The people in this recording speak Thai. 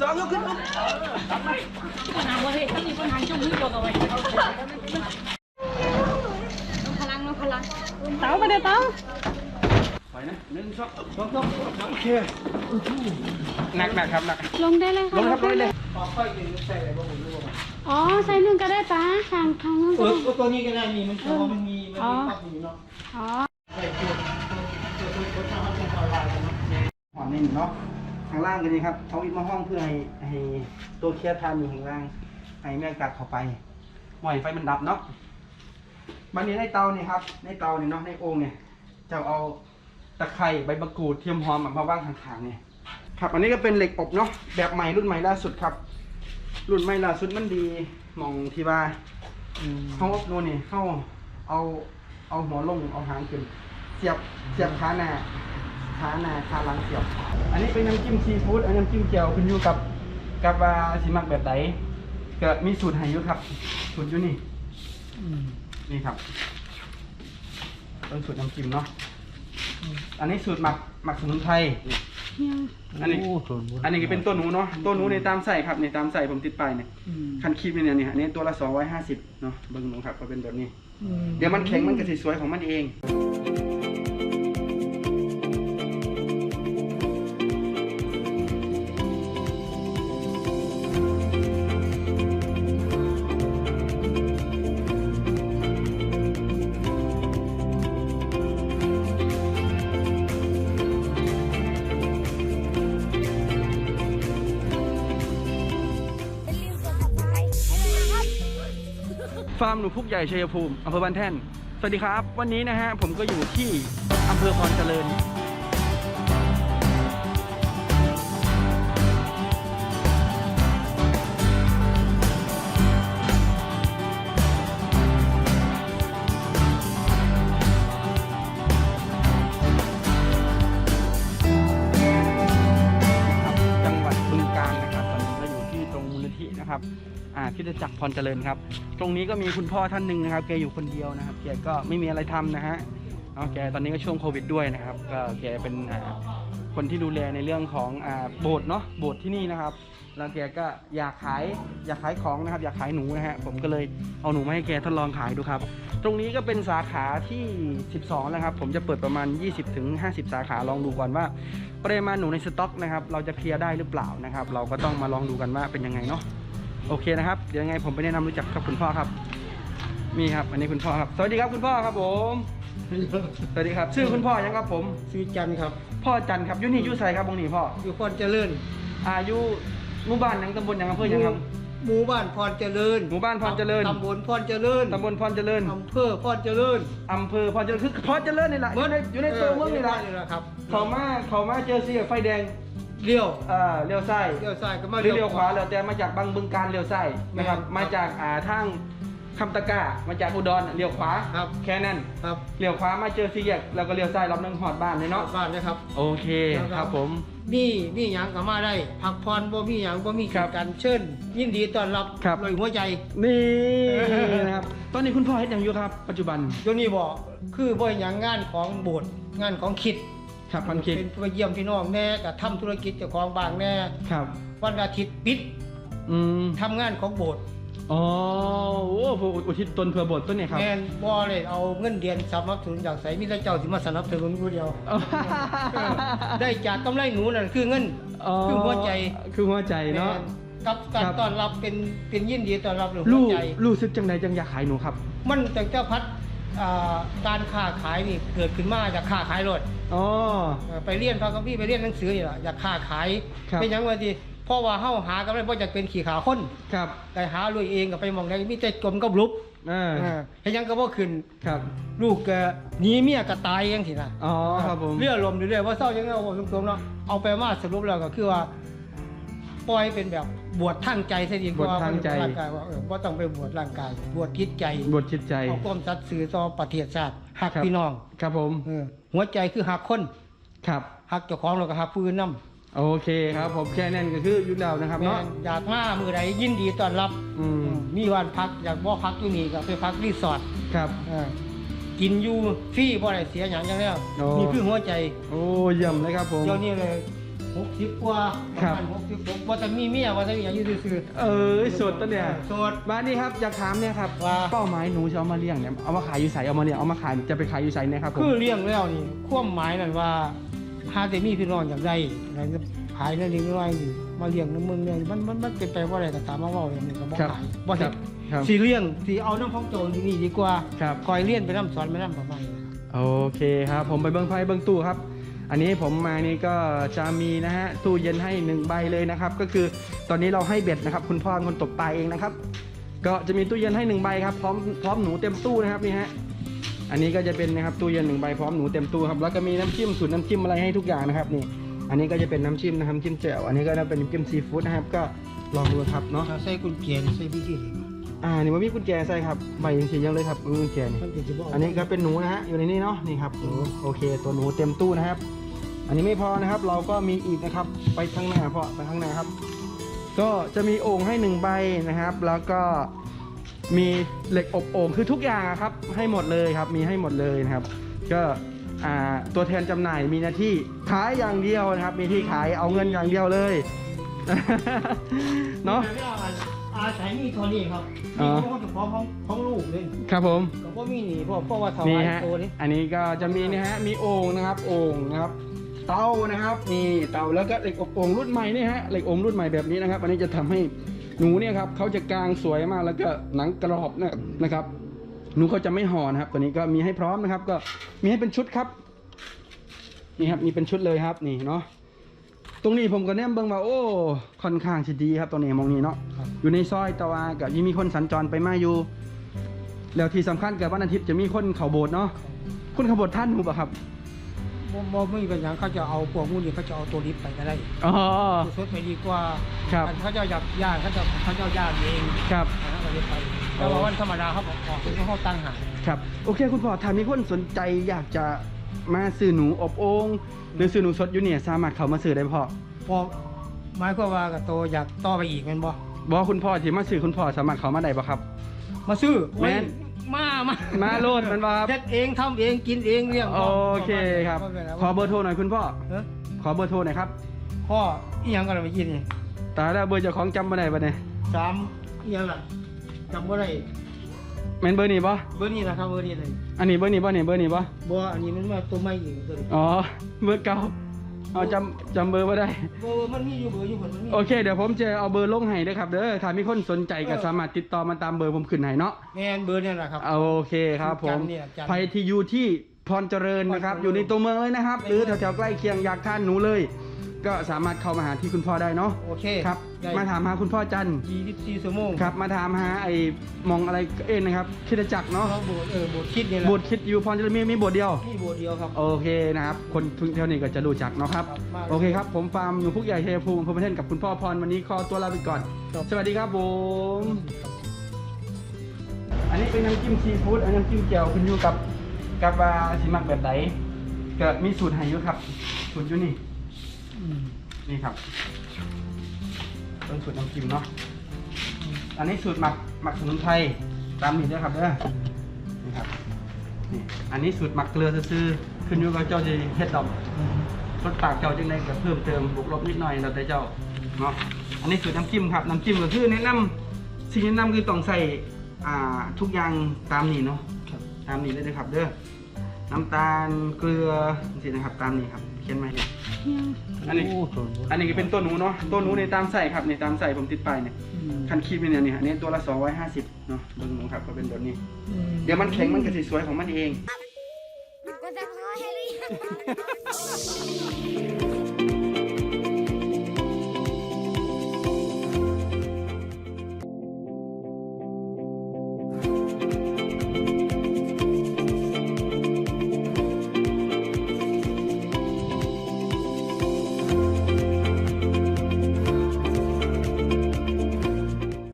สองยกขึ้นลุกปัญหาประเทศถ้ามีปัญหาช่วงนี้เราเอาไว้เอาพลังพลังเต๋าไปเดี๋ยวเต๋าไปนะหนึ่งสองสองสองโอเคหนักหนักครับหนักลงได้เลยลงครับลงเลยขอค่อยกินใส่อะไรบ้างผมรู้ว่าอ๋อใส่นึ่งก็ได้ป้าทางทางนู้นเอก็อได้ตัวนี้ก็ได้มีมันเพราะว่ามันมีมันมีปั๊บอยู่เนาะอ๋อใส่ตัวตัวตัวตัวทางทางออนไลน์กันเนาะหอมนี่เนาะ ข้างล่างกันนี่ครับเอาอิฐมาห้องเพื่อให้ให้ตัวเคลียร์ทานอยู่ข้างล่าง ให้แม่กัดเข้าไปหม่อยไฟมันดับเนาะมันนี้ในเตานี่ครับ ในเตานี่เนาะในโอ่งเนี่ยจะเอาตะไคร้ใบมะกรูดเทียมหอมมาว่างข้างๆเนี่ยครับอันนี้ก็เป็นเหล็กอบเนาะแบบใหม่รุ่นใหม่ล่าสุดครับ รุ่นใหม่ล่าสุดมันดีมองที่ว่าเขาอบโน่นนี่เข้าเอาเอาหัวลงเอาหางขึ้น เสียบเสียบขาหน้า ขาหน้าขาหลังเสียบอันนี้เป็นน้ำจิ้มซีฟู้ดอันน้ำจิ้มเจียวคุณอยู่กับกับว่าสิมักแบบไหนก็มีสูตรให้อยู่ครับสูตรอยู่นี่นี่ครับเป็นสูตรน้ำจิ้มเนาะอันนี้สูตรหมักหมักสมุนไพรเนี่ยอันนี้อันนี้ก็เป็นตัวหนูเนาะตัวหนูในตามใส่ครับในตามใส่ผมติดไปายเนี่ยคันคีบเนี่ยเนี่ยอันนี้ตัวละสองร้อยห้าสิบเนาะเบิ้งหนูครับก็เป็นแบบนี้ เดี๋ยวมันแข็งมันก็สิสวยของมันเอง ฟาร์มหนูพุกใหญ่ชัยภูมิอำเภอบ้านแท่น สวัสดีครับ วันนี้นะฮะผมก็อยู่ที่อำเภอพรเจริญ จังหวัดบึงกาฬนะครับ ตอนนี้เราอยู่ที่ตรงมูลนิธินะครับ อ่าคริดจักรพรเจริญครับ ตรงนี้ก็มีคุณพ่อท่านหนึ่งนะครับ แกอยู่คนเดียวนะครับ แกก็ไม่มีอะไรทำนะฮะเอาแกตอนนี้ก็ช่วงโควิดด้วยนะครับ ก็แกเป็นคนที่ดูแลในเรื่องของอ่าโบสถ์เนาะ โบสถ์ที่นี่นะครับ แล้วแกก็อยากขายอยากขายของนะครับ อยากขายหนูนะฮะ ผมก็เลยเอาหนูมาให้แกทดลองขายดูครับ ตรงนี้ก็เป็นสาขาที่ 12 แล้วครับ ผมจะเปิดประมาณ 20-50 สาขาลองดูก่อนว่าปริมาณหนูในสต็อกนะครับ เราจะเคลียร์ได้หรือเปล่านะครับ เราก็ต้องมาลองดูกันว่าเป็นยังไงเนาะ โอเคนะครับ เดี๋ยวยังไงผมไปแนะนำรู้จักกับคุณพ่อครับ มีครับ อันนี้คุณพ่อครับ สวัสดีครับคุณพ่อครับผม สวัสดีครับ ชื่อคุณพ่อยังครับผมชื่อจันครับพ่อจันทร์ครับอยุนี่อยุไซครับบงนี่พ่อ อยู่พรเจริญอายุหมู่บ้านยังตำบลยังอำเภอยังครับ หมู่บ้านพรเจริญหมู่บ้านพรเจริญ ตำบลพรเจริญตำบลพรเจริญอำเภอพรเจริญอำเภอพรเจริญคือพรเจริญนี่แหละอยู่ในอยู่ในตัวเมืองนี่แหละนี่แหละครับ เขามาเขามาเจอซีกับไฟแดง เลี้ยวเอ่อเลี้ยวซ้ายเลี้ยวซ้ายก็มาหรือเลี้ยวขวาแล้วแต่มาจากบางบึงการเลี้ยวซ้ายนะครับมาจากอ่าทางคำตะกร้ามาจากอุดรเลี้ยวขวาครับแค่นั้นครับเลี้ยวขวามาเจอสี่แยกแล้วก็เลี้ยวซ้ายรอบนึงหอดบ้านเลยเนาะบ้านนะครับ โอเคครับผมมีมีหยังก็มาได้ พักผ่อนบ่มีหยังบ่มีครับการเชิญยินดีต้อนรับครับเลยหัวใจนี่นะครับตอนนี้คุณพ่อเฮ็ดหยังอยู่ครับ ปัจจุบันโยนี่บอกคือบ่หยังงานของโบสถ์งานของคิด ครับพันคิดเป็นไปเยี่ยมพี่น้องแน่ก็ทำธุรกิจเจ้าของบ้างแน่ครับ วันอาทิตย์ปิดอืมทำงานของโบสถ์อ๋อโอ้โหอุทิศตนเพื่อบทต้นเนี่ยครับแม่นบ่เลยเอาเงินเดือนสนับสนุนจากไสมีแต่เจ้าสิมาสนับสนุนผู้เดียวอ๋อเออได้จากกำไรหนูนั่นคือเงินคือหัวใจคือหัวใจเนาะแม่กับการครับต้อนรับเป็นเป็นยินดีต้อนรับหรือหัลูวกใจรู้สึกจังใดจังอยากขายหนูครับ มันแต่เจ้าพัดอ่าการค้าขายนี่เกิดขึ้นมาจากค้าขายรถ อ๋อ เออไปเรียนพระคัมภีร์ไปเรียนหนังสือนี่ล่ะอยากค้าขายครับ เป็นหยังว่าดีเพราะว่าเฮาหากำไรบ่อยากเป็นขี่ขาคนครับแต่หาลุยเองก็ไปมองได้มีแต่จมกับลุบอ่าเออเฮ็ดหยังก็บ่ขึ้น ครับ ลูกก็หนีเมียก็ตายจังซี่นะอ๋อครับผม เรื่อลมเรื่อยๆว่าเศร้าจังไงเอาตรงๆเนาะเอาไปมาสรุปแล้วก็คือว่า ปล่อยเป็นแบบบวชทางใจซะดีกบวชว่าทางใจร่างกายว่าเออบ่ต้องไปบวชร่างกายบวชจิตใจบทจิตใจเอาความสัตย์ซื่อต่อประเทศชาติฮักครับพี่น้อง ครับผมเออหัวใจคือฮักคนครับฮักเจ้าของแล้วก็ฮักผู้อื่นนํโอเคครับ ผมแค่นั้นก็คืออยุดแล้วนะครับแม่เนาะนอยากมามื้อใดยินดีต้อนรับอืมมีวันพักอยากบ่พักอยู่นี่ก็ไปพักรีสอร์ทครับเออกินอยู่ฟรีบ่ได้เสียหยังจังแล้วโอ้นี่คือหัวใจ โอ้เยี่ยมเลยครับผมเดี๋ยวนี้เลย หกสิบกว่าครับ หกสิบหกว่าจะมีเมียว่าจะมีอายุซื่อเออสดตัวเนี่ย โสดมานี่ครับอยากถามเนี่ยครับว่า เป้าหมายหนูจะเอามาเลี้ยงเนี่ยเอามาขายอยู่ใสเอามาเลี้ยงเอามาขายจะไปขายอยู่ใสเนี่ยครับผมคือเลี้ยงแล้วนี่ความหมายนั่นว่าหาแต่มีพี่น้องอย่างไรอะไรจะขายนั่นนี่น้อยนี่มาเลี้ยงน้ำเมืองเนี่ยมันมันมันเป็นไปว่าอะไรก็ตามมาเว่าอย่างนี้ก็บ่ครับขายบ่คเห็รันบครับสีเลี้ยงสีเอาน้ำของโจรที่นี่ดีกว่าครับ คอยเลี้ยนไปน้ำสอนไปน้ำประมาณนี้ครับโอเคครับผมไปเบิ้งไพ่เบิ้งตู้ครับ อันนี้ผมมานี่ก็จะมีนะฮะตู้เย็นให้หนึ่งใบเลยนะครับ ก็คือตอนนี้เราให้เบ็ดนะครับ คุณพ่อเป็นคนตกปลาเองนะครับ ก็จะมีตู้เย็นให้หนึ่งใบครับพร้อมพร้อมหนูเต็มตู้นะครับนี่ฮะอันนี้ก็จะเป็นนะครับตู้เย็นหนึ่งใบพร้อมหนูเต็มตู้ครับแล้วก็มีน้ำจิ้มสูตรน้ำจิ้มอะไรให้ทุกอย่างนะครับนี่ อันนี้ก็จะเป็นน้ำจิ้มนะครับน้ำจิ้มแจ่วอันนี้ก็จะเป็นน้ำจิ้มซีฟู้ดนะครับก็ลองดูครับเนาะถ้าใส่กุญแจนี่ใส่พี่ที่นี่อ่านี่มันมีกุญแจใส่ครับใบยังสียังเลยครับมีกุญแจนี่มันจะบอกอันนี้ก็เป็นหนูนะฮะอยู่ในนี้เนาะนี่ครับหนูโอเคตัวหนูเต็มตู้นะครับ อันนี้ไม่พอนะครับ เราก็มีอีกนะครับ ไปข้างหน้าเพาะไปข้างหน้าครับ ก็จะมีโอ่งให้หนึ่งใบนะครับ แล้วก็มีเหล็กอบโอ่งคือทุกอย่างอะครับ ให้หมดเลยครับ มีให้หมดเลยนะครับ ก็อ่าตัวแทนจำหน่ายมีหน้าที่ขายอย่างเดียวนะครับ มีที่ขายเอาเงินอย่างเดียวเลยเนาะอาศัยมีเท่านี้ครับอ๋อนี่เขาจะพร้อมของของลูกเลยครับผมก็บ่มีหนี่เพราะเพราะว่าถนี่วายฮะตัวนี้อันนี้ก็จะมีนะฮะมีโอ่งนะครับโอ่งนะครับ เตานะครับนี่เตาแล้วก็เหล็กอบโอ่งรุ่นใหม่นี่ฮะเหล็กองรุ่นใหม่แบบนี้นะครับ อันนี้จะทำให้หนูเนี่ยครับเขาจะกลางสวยมากแล้วก็หนังกรอบนะนะครับหนูเขาจะไม่ห่อนะครับตัวนี้ก็มีให้พร้อมนะครับ ก็มีให้เป็นชุดครับนี่ครับมีเป็นชุดเลยครับนี่เนาะตรงนี้ผมก็แนมเบิ่งว่าโอ้ค่อนข้างดีครับตรงนี้มองนี้เนาะอยู่ในซอยตะวากับยังมีคนสัญจรไปมาอยู่ แล้วที่สำคัญกับวันอาทิตย์จะมีคนเขาโบสถ์เนาะคนเขาโบสถ์ท่านหูปะครับ บ่บ่ไม่เป็นอย่างเขาจะเอาพวกมูนี่เขาจะเอาตัวลิฟต์ไปก็ได้อ๋อ ตัวสดไปดีกว่าครับ อันเขาจะอยากย่างเขาจะเขาจะย่างเองครับ อันนั้นก็เลยไปแต่ว่าวันธรรมดาเขาบอกออกเป็นเขาตั้งหาครับ โอเคคุณพ่อถ้ามีคนสนใจอยากจะมาซื้อหนูอบโอ่งหรือซื้อหนูสดอยู่เนี่ยสามารถเข้ามาซื้อได้พ่อพอหมายความว่ากับโตอยากต่อไปอีกแม่นบ่บอกคุณพ่อที่มาซื้อคุณพ่อสามารถเข้ามาได้ปะครับ มาซื้อแม่น มามามาโลดแม่นบ่ครับ เฮ็ดเองทำเองกินเองเลี้ยงโอเคครับ ขอเบอร์โทรหน่อยคุณพ่อ เอ้อขอเบอร์โทรหน่อยครับพ่ออีหยังก็ได้ไปกินนี่ตายแล้วเบอร์เจ้าของจำมาได้ปะเนี่ยสามอีหยังล่ะจำบ่ได้แม่นเบอร์นี้ปะเบอร์นี้นะครับเบอร์นี้เลยอันนี้เบอร์นี้ปะเนี่ยเบอร์นี้ปะบ่อันนี้มันมาตัวใหม่อีกตัวนี้อ๋อ เบอร์เก่า เอาจำจำเบอร์มาได้ เบอร์มันมีอยู่เบอร์อยู่คนมันมีโอเคเดี๋ยวผมจะเอาเบอร์ลงให้ด้วยครับเด้อถ้ามีคนสนใจก็สามารถติดต่อมาตามเบอร์ผมขึ้นให้เนาะแม่นเบอร์เนี่ยแหละครับ โอเคครับผจัมนทร์เนี่ยจันทร์ใครที่อยู่ที่พรเจริญนะครับพรเจริญอยู่ในตัวเมืองเลยนะครับ หรือในเมืองแถวๆใกล้เคียงอยากทานหนูเลย ก็สามารถเข้ามาหาที่คุณพ่อได้เนาะโอเคครับ ได้มาถามหาคุณพ่อจันทร์24ชั่วโมงครับ มาถามหาไอ้มองอะไรเอ็นนะครับคริดจักรเนาะเนาะโบสถ์เออโบสถ์คิดนี่แหละบทคิดอยู่พรเจริญมีมีบทเดียวมีโบสถ์เดียวครับ โอเคนะครับ คนทุกเท่านี้ก็จะรู้จักเนาะครับ ครับมาโอเคครับ ผมฟาร์มหนูพุกใหญ่ชัยภูมิพรหมเทนกับคุณพ่อพรวันนี้ขอตัวลาไปก่อน ครับ สวัสดีครับผม อันนี้เป็นน้ำจิ้มซีฟู้ดอันน้ำจิ้มแจ่วคุณอยู่กับกับว่าสิมักแบบไหนก็มีสูตรให้อยู่ครับ สูตรอยู่นี่อืม นี่ครับเป็นสูตรน้ำจิ้มเนาะอันนี้สูตรหมักหมักสมุนไพรตามนี้ด้วยครับเด้อนี่ครับนี่อันนี้สูตรหมักเกลือซื่อๆขึ้นอยู่กับเจ้าจะเฮ็ดดอกรสปากเจ้าจังไดก็เพิ่มเติมบวกลบนิดหน่อยแล้วแต่เจ้าเนาะอันนี้สูตรน้ำจิ้มครับน้ำจิ้มก็คือแนะนำสิ่งแนะนำคือต้องใส่อ่าทุกอย่างตามนี้เนาะครับตามนี้เลยนะครับเด้อน้ำตาลเกลือสินะครับตามนี้ครับเขียนไว้เนี่ย อันนี้โโหอันนี้ก็เป็นตัวหนูเนาะ ตัวหนูในตามใส่ครับในตามใส่ผมติดป้ายเนี่ยอืมคันคีบเนี่ยนี่อันนี้ตัวละ250เนาะเบิ่งหนูครับก็เป็นแบบนี้อืมเดี๋ยวมันแข็งมันก็สิสวยของมันเอง ก็จะพอให้หรือยัง